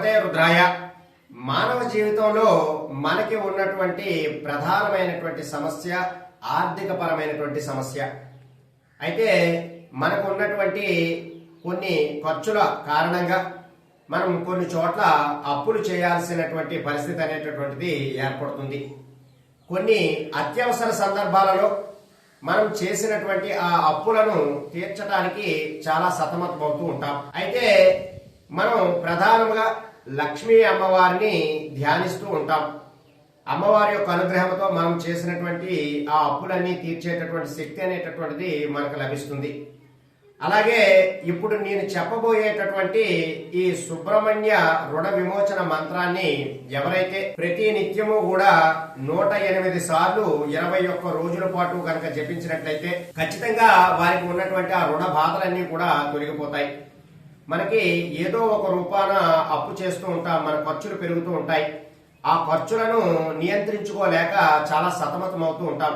భగవతే రుద్రాయ. మానవ జీవితంలో మనకి ఉన్నటువంటి ప్రధానమైనటువంటి సమస్య ఆర్థిక పరమైనటువంటి సమస్య. అయితే మనకు ఉన్నటువంటి కొన్ని ఖర్చుల కారణంగా మనం కొన్ని చోట్ల అప్పులు చేయాల్సినటువంటి పరిస్థితి అనేటటువంటిది ఏర్పడుతుంది. కొన్ని అత్యవసర సందర్భాలలో మనం చేసినటువంటి ఆ అప్పులను తీర్చడానికి చాలా సతమతమవుతూ ఉంటాం. అయితే మనం ప్రధానంగా లక్ష్మీ అమ్మవారిని ధ్యానిస్తూ ఉంటాం. అమ్మవారి యొక్క అనుగ్రహంతో మనం చేసినటువంటి ఆ అప్పులన్నీ తీర్చేటటువంటి శక్తి అనేటటువంటిది మనకు లభిస్తుంది. అలాగే ఇప్పుడు నేను చెప్పబోయేటటువంటి ఈ సుబ్రహ్మణ్య రుణ విమోచన మంత్రాన్ని ఎవరైతే ప్రతి నిత్యము కూడా నూట ఎనిమిది సార్లు ఇరవై ఒక్క రోజుల పాటు కనుక జపించినట్లయితే ఖచ్చితంగా వారికి ఉన్నటువంటి ఆ రుణ బాధలన్నీ కూడా తొలగిపోతాయి. మనకి ఏదో ఒక రూపాన అప్పు చేస్తూ ఉంటాం మన ఖర్చులు పెరుగుతూ ఉంటాయి. ఆ ఖర్చులను నియంత్రించుకోలేక చాలా సతమతం అవుతూ ఉంటాం.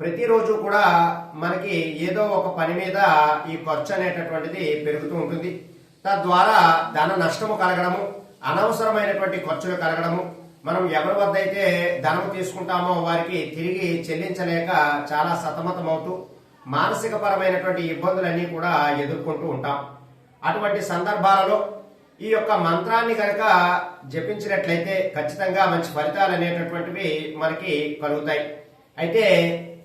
ప్రతిరోజు కూడా మనకి ఏదో ఒక పని మీద ఈ ఖర్చు అనేటటువంటిది పెరుగుతూ ఉంటుంది. తద్వారా ధన నష్టము కలగడము అనవసరమైనటువంటి ఖర్చులు కలగడము మనం ఎవరి వద్ద అయితే ధనం తీసుకుంటామో వారికి తిరిగి చెల్లించలేక చాలా సతమతమవుతూ మానసిక పరమైనటువంటి ఇబ్బందులన్నీ కూడా ఎదుర్కొంటూ ఉంటాం. అటువంటి సందర్భాలలో ఈ యొక్క మంత్రాన్ని కనుక జపించినట్లయితే ఖచ్చితంగా మంచి ఫలితాలు అనేటటువంటివి మనకి కలుగుతాయి. అయితే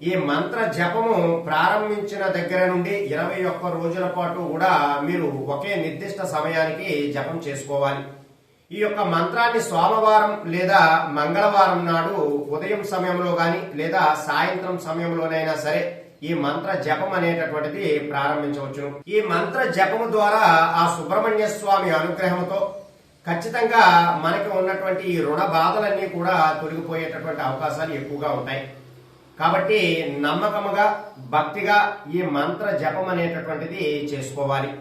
ఈ మంత్ర జపము ప్రారంభించిన దగ్గర నుండి ఇరవై ఒక్క రోజుల పాటు కూడా మీరు ఒకే నిర్దిష్ట సమయానికి జపం చేసుకోవాలి. ఈ యొక్క మంత్రాన్ని సోమవారం లేదా మంగళవారం నాడు ఉదయం సమయంలో గాని లేదా సాయంత్రం సమయంలోనైనా సరే ఈ మంత్ర జపం అనేటటువంటిది ప్రారంభించవచ్చును. ఈ మంత్ర జపము ద్వారా ఆ సుబ్రహ్మణ్య స్వామి అనుగ్రహంతో ఖచ్చితంగా మనకి ఉన్నటువంటి ఈ రుణ బాధలన్నీ కూడా తొలగిపోయేటటువంటి అవకాశాలు ఎక్కువగా ఉంటాయి. కాబట్టి నమ్మకముగా భక్తిగా ఈ మంత్ర జపం అనేటటువంటిది చేసుకోవాలి.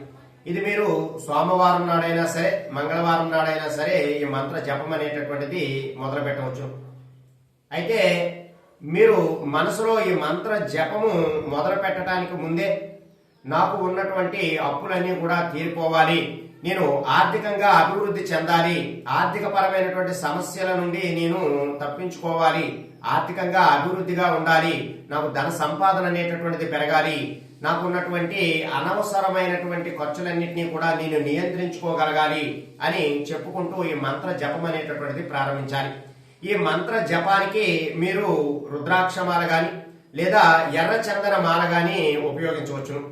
ఇది మీరు సోమవారం నాడైనా సరే మంగళవారం నాడైనా సరే ఈ మంత్ర జపం అనేటటువంటిది మొదలు పెట్టవచ్చు అయితే మీరు మనసులో ఈ మంత్ర జపము మొదలు పెట్టడానికి ముందే నాకు ఉన్నటువంటి అప్పులన్నీ కూడా తీరిపోవాలి. నేను ఆర్థికంగా అభివృద్ధి చెందాలి. ఆర్థిక పరమైనటువంటి సమస్యల నుండి నేను తప్పించుకోవాలి. ఆర్థికంగా అభివృద్ధిగా ఉండాలి. నాకు ధన సంపాదన అనేటటువంటిది పెరగాలి. నాకు ఉన్నటువంటి అనవసరమైనటువంటి ఖర్చులన్నింటినీ కూడా నేను నియంత్రించుకోగలగాలి అని చెప్పుకుంటూ ఈ మంత్ర జపం అనేటటువంటిది ప్రారంభించాలి. ఈ మంత్ర జపానికి మీరు రుద్రాక్షమాల గాని లేదా ఎర్ర చందన మాల గాని ఉపయోగించవచ్చును.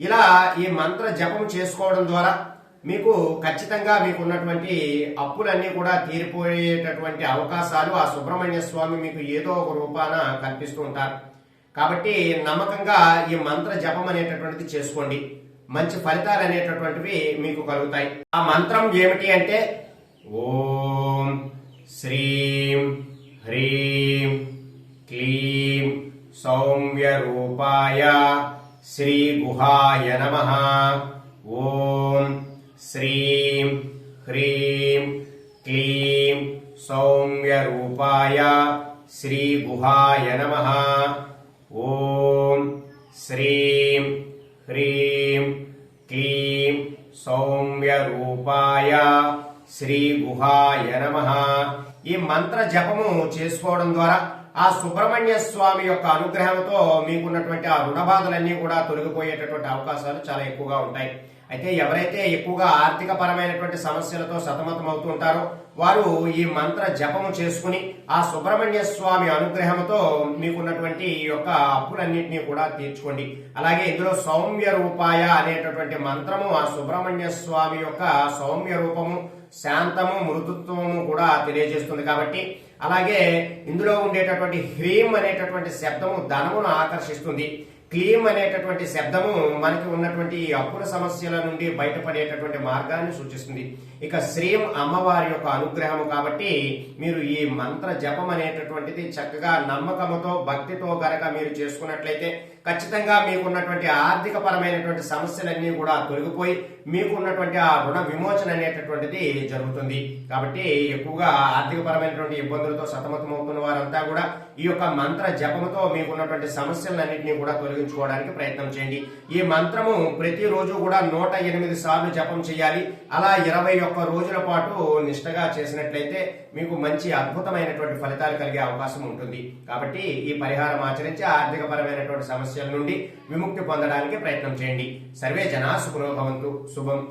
ఇలా ఈ మంత్ర జపం చేసుకోవడం ద్వారా మీకు ఖచ్చితంగా మీకు ఉన్నటువంటి అప్పులన్నీ కూడా తీరిపోయేటటువంటి అవకాశాలు ఆ సుబ్రహ్మణ్య స్వామి మీకు ఏదో ఒక రూపాన కల్పిస్తూ ఉంటారు. కాబట్టి నమ్మకంగా ఈ మంత్ర జపం అనేటటువంటిది చేసుకోండి. మంచి ఫలితాలు అనేటటువంటివి మీకు కలుగుతాయి. ఆ మంత్రం ఏమిటి అంటే ఓం శ్రీ గుహాయ నమ. ఓం శ్రీం హ్రీం క్లీం సౌమ్య రూపాయ శ్రీ గుహాయ నమ. ఓం శ్రీం హ్రీం క్లీం సౌమ్య రూపాయ శ్రీ గుహాయ నమ. ఈ మంత్ర జపము చేసుకోవడం ద్వారా ఆ సుబ్రహ్మణ్య స్వామి యొక్క అనుగ్రహంతో మీకున్నటువంటి ఆ రుణ బాధలన్నీ కూడా తొలగిపోయేటటువంటి అవకాశాలు చాలా ఎక్కువగా ఉంటాయి. అయితే ఎవరైతే ఎక్కువగా ఆర్థిక పరమైనటువంటి సమస్యలతో సతమతం అవుతూ ఉంటారో వారు ఈ మంత్ర జపము చేసుకుని ఆ సుబ్రహ్మణ్య స్వామి అనుగ్రహంతో మీకున్నటువంటి ఈ యొక్క అప్పులన్నింటినీ కూడా తీర్చుకోండి. అలాగే ఇందులో సౌమ్య రూపాయ అనేటటువంటి మంత్రము ఆ సుబ్రహ్మణ్య స్వామి యొక్క సౌమ్య రూపము శాంతము మృదుత్వము కూడా తెలియజేస్తుంది. కాబట్టి అలాగే ఇందులో ఉండేటటువంటి హ్రీం అనేటటువంటి శబ్దము ధనమును ఆకర్షిస్తుంది. క్లీమ్ అనేటటువంటి శబ్దము మనకి ఉన్నటువంటి ఈ అప్పుల సమస్యల నుండి బయటపడేటటువంటి మార్గాన్ని సూచిస్తుంది. ఇక శ్రీం అమ్మవారి యొక్క అనుగ్రహము కాబట్టి మీరు ఈ మంత్ర జపం అనేటటువంటిది చక్కగా నమ్మకముతో భక్తితో గనక మీరు చేసుకున్నట్లయితే ఖచ్చితంగా మీకున్నటువంటి ఆర్థిక పరమైనటువంటి సమస్యలన్నీ కూడా తొలగిపోయి మీకు ఉన్నటువంటి ఆ రుణ విమోచన అనేటటువంటిది జరుగుతుంది. కాబట్టి ఎక్కువగా ఆర్థిక పరమైనటువంటి ఇబ్బందులతో సతమతమవుతున్న వారంతా కూడా ఈ యొక్క మంత్ర జపముతో మీకున్నటువంటి సమస్యలన్నింటినీ కూడా ఉపయోగించుకోవడానికి ప్రయత్నం చేయండి. ఈ మంత్రము ప్రతిరోజు కూడా నూట ఎనిమిది సార్లు జపం చేయాలి. అలా ఇరవై ఒక్క రోజుల పాటు నిష్టగా చేసినట్లయితే మీకు మంచి అద్భుతమైనటువంటి ఫలితాలు కలిగే అవకాశం ఉంటుంది. కాబట్టి ఈ పరిహారం ఆచరించి ఆర్థిక పరమైనటువంటి సమస్యల నుండి విముక్తి పొందడానికి ప్రయత్నం చేయండి. సర్వే జనా సుఖనో భవంతు. శుభం.